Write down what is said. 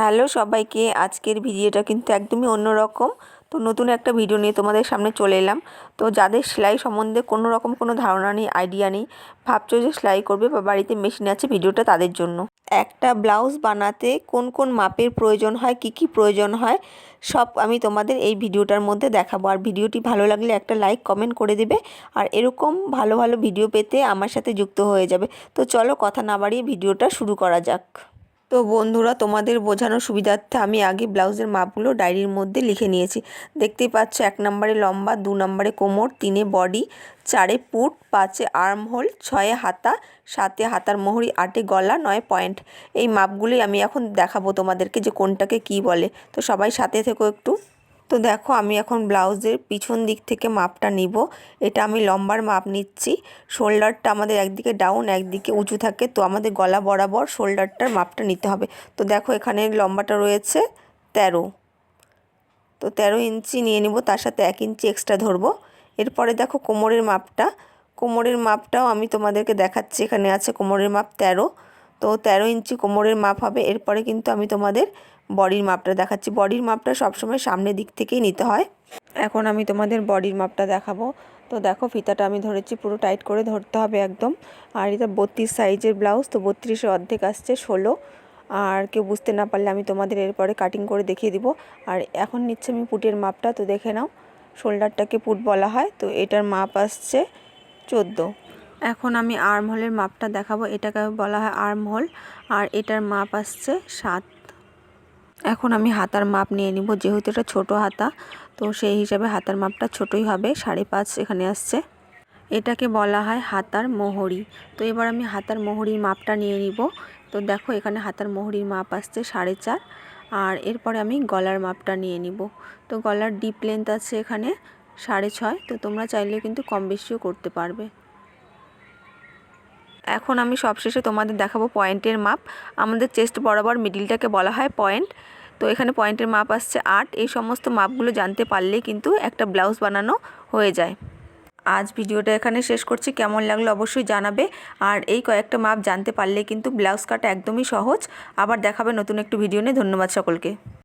Hello সবাইকে, আজকের ভিডিওটা কিন্তু একদমই অন্যরকম। তো নতুন একটা ভিডিও নিয়ে তোমাদের সামনে চলে এলাম। তো যাদের সেলাই সম্বন্ধে কোনো রকম কোনো ধারণা নেই আইডিয়া নেই, ভাবছ যে সেলাই করবে বা বাড়িতে মেশিন আছে ভিডিওটা তাদের জন্য। একটা ব্লাউজ বানাতে কোন কোন মাপের প্রয়োজন হয়, কি কি প্রয়োজন হয়, সব আমি তোমাদের এই ভিডিওটার মধ্যে দেখাবো। আর ভিডিওটি ভালো লাগলে একটা লাইক কমেন্ট করে দেবে। আর এরকম ভালো ভালো ভিডিও পেতে আমার সাথে যুক্ত হয়ে যাবে। তো চলো কথা না বাড়িয়ে ভিডিওটা শুরু করা যাক। তো বন্ধুরা, তোমাদের বোঝানোর সুবিধার্থে আমি আগে ব্লাউজের মাপগুলো ডায়েরির মধ্যে লিখে নিয়েছি। দেখতেই পাচ্ছ, এক নম্বরে লম্বা, দু নম্বরে কোমর, তিনে বডি, চারে পুট, পাঁচে আর্ম হোল ছয়ে হাতা, সাতে হাতার মোহরি, আটে গলা, নয় পয়েন্ট। এই মাপগুলি আমি এখন দেখাবো তোমাদেরকে যে কোনটাকে কি বলে। তো সবাই সাথে থেকো একটু। তো দেখো আমি এখন ব্লাউজের পিছন দিক থেকে মাপটা নিব। এটা আমি লম্বার মাপ নিচ্ছি। শোল্ডারটা আমাদের একদিকে ডাউন একদিকে উঁচু থাকে। তো আমাদের গলা বরাবর শোল্ডারটার মাপটা নিতে হবে। তো দেখো এখানে লম্বাটা রয়েছে তেরো। তো তেরো ইঞ্চি নিয়ে নিব, তার সাথে এক ইঞ্চি এক্সট্রা ধরবো। এরপরে দেখো কোমরের মাপটা। কোমরের মাপটাও আমি তোমাদেরকে দেখাচ্ছি। এখানে আছে কোমরের মাপ তেরো। তো তেরো ইঞ্চি কোমরের মাপ হবে। এরপরে কিন্তু আমি তোমাদের বডির মাপটা দেখাচ্ছি। বডির মাপটা সবসময় সামনের দিক থেকেই নিতে হয়। এখন আমি তোমাদের বডির মাপটা দেখাবো। তো দেখো, ফিতাটা আমি ধরেছি, পুরো টাইট করে ধরতে হবে একদম। আর এটা বত্রিশ সাইজের ব্লাউজ, তো বত্রিশের অর্ধেক আসছে ষোলো। আর কেউ বুঝতে না পারলে আমি তোমাদের এরপরে কাটিং করে দেখিয়ে দিব। আর এখন নিচ্ছে আমি পুটের মাপটা, তো দেখে নাও। শোল্ডারটাকে পুট বলা হয়, তো এটার মাপ আসছে চোদ্দ। এখন আমি আর্ম হোলের মাপটা দেখাবো। এটাকে বলা হয় আর্ম হোল আর এটার মাপ আসছে সাত। এখন আমি হাতার মাপ নিয়ে নিব, যেহেতু এটা ছোটো হাতা, তো সেই হিসাবে হাতার মাপটা ছোটোই হবে, সাড়ে পাঁচ এখানে আসছে। এটাকে বলা হয় হাতার মোহরি। তো এবার আমি হাতার মোহরির মাপটা নিয়ে নিব। তো দেখো, এখানে হাতার মোহরির মাপ আসছে সাড়ে চার, আর এরপরে আমি গলার মাপটা নিয়ে নিব। তো গলার ডিপ লেন্থ আছে এখানে সাড়ে ছয়, তো তোমরা চাইলে কিন্তু কম বেশিও করতে পারবে। এখন আমি সবশেষে তোমাদের দেখাবো পয়েন্টের মাপ। আমাদের চেস্ট বরাবর মিডিলটাকে বলা হয় পয়েন্ট। তো এখানে পয়েন্টের মাপ আসছে আট। এই সমস্ত মাপগুলো জানতে পারলে কিন্তু একটা ব্লাউজ বানানো হয়ে যায়। আজ ভিডিওটা এখানে শেষ করছি। কেমন লাগল অবশ্যই জানাবে। আর এই কয়েকটা মাপ জানতে পারলে কিন্তু ব্লাউজ কাটা একদমই সহজ। আবার দেখাবে নতুন একটু ভিডিও নিয়ে। ধন্যবাদ সকলকে।